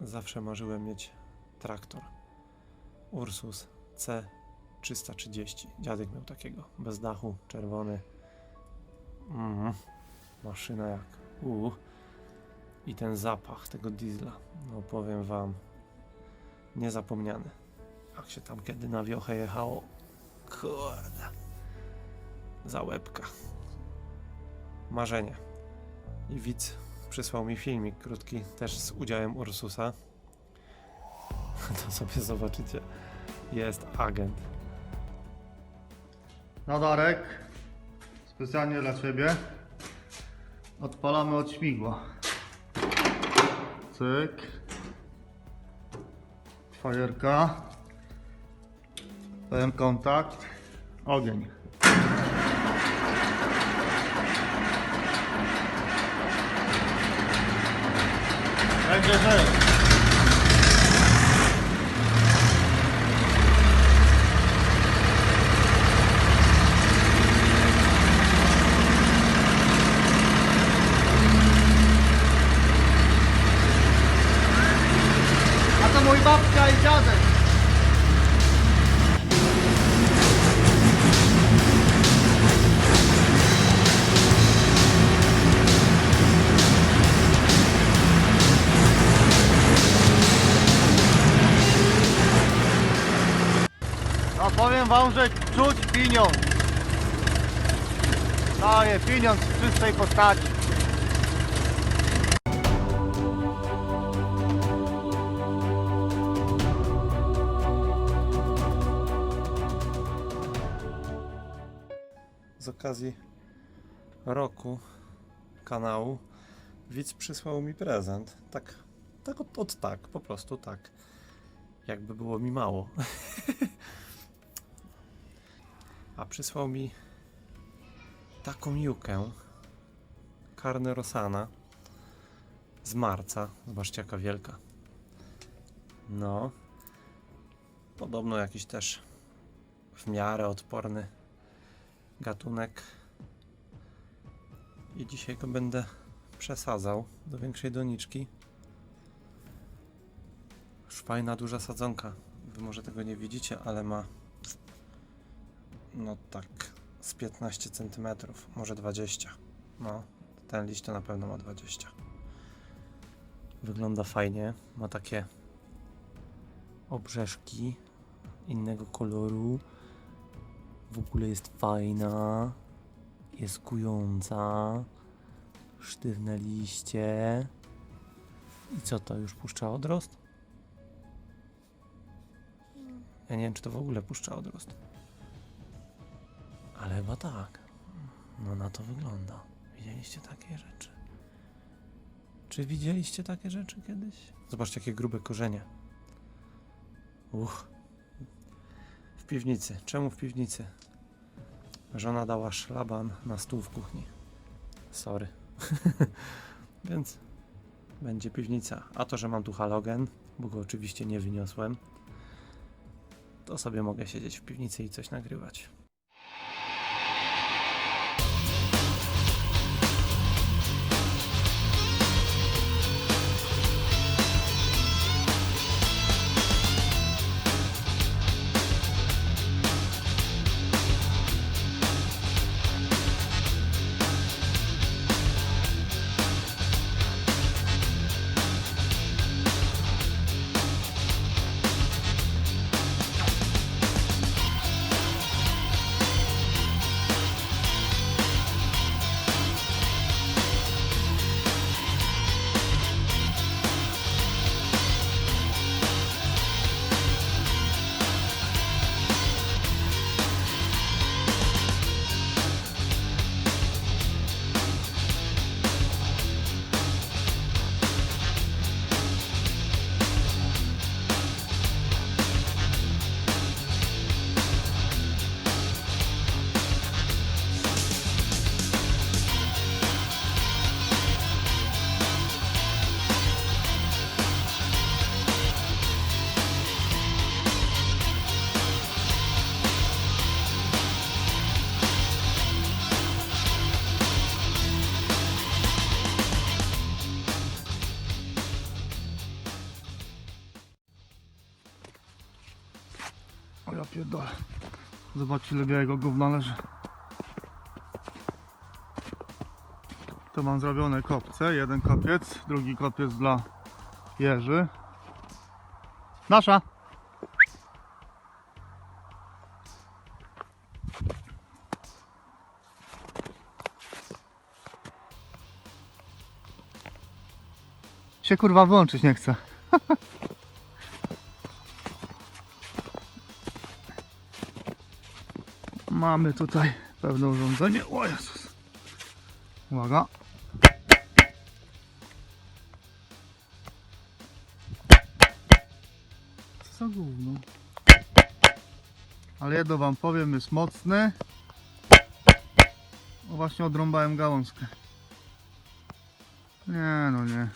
zawsze marzyłem mieć traktor. Ursus C330. Dziadek miał takiego, bez dachu, czerwony. Mm, maszyna jak u. I ten zapach tego diesla, no powiem wam, niezapomniany. Jak się tam kiedy na wiochę jechało, kurde, za łebka. Marzenie. I widz przysłał mi filmik krótki, też z udziałem Ursusa. To sobie zobaczycie. Jest agent. No Darek, specjalnie dla Ciebie odpalamy od śmigła. Cyk. Fajerka. Pełen kontakt. Ogień. Będzie żył. A powiem wam, że czuć pieniądz. Daje pieniądz w czystej postaci. z okazji roku kanału widz przysłał mi prezent. Tak, tak od, od tak, po prostu tak. Jakby było mi mało. A przysłał mi taką jukę Carne Rosana z marca. Zobaczcie jaka wielka. No. Podobno jakiś też w miarę odporny gatunek. I dzisiaj go będę przesadzał do większej doniczki. Już fajna, duża sadzonka. Wy może tego nie widzicie, ale ma no tak z 15 cm, może 20. No, ten liść to na pewno ma 20. Wygląda fajnie, ma takie obrzeżki innego koloru. W ogóle jest fajna, jest kująca, sztywne liście. I co to, już puszcza odrost? Ja nie wiem, czy to w ogóle puszcza odrost. Ale chyba tak. No na to wygląda. Widzieliście takie rzeczy? Czy widzieliście takie rzeczy kiedyś? Zobaczcie, jakie grube korzenie. Uch. W piwnicy. Czemu w piwnicy? Żona dała szlaban na stół w kuchni. Sorry. Więc będzie piwnica. A to, że mam tu halogen, bo go oczywiście nie wyniosłem, to sobie mogę siedzieć w piwnicy i coś nagrywać. Ja pierdolę. Zobaczcie ile białego gówna leży. To mam zrobione kopce. Jeden kopiec, drugi kopiec dla jeży. Nasza! Się kurwa wyłączyć nie chce. Mamy tutaj pewne urządzenie. O Jezus. Uwaga. Co za gówno. Ale jedno wam powiem, jest mocny. O właśnie odrąbałem gałązkę. Nie no nie.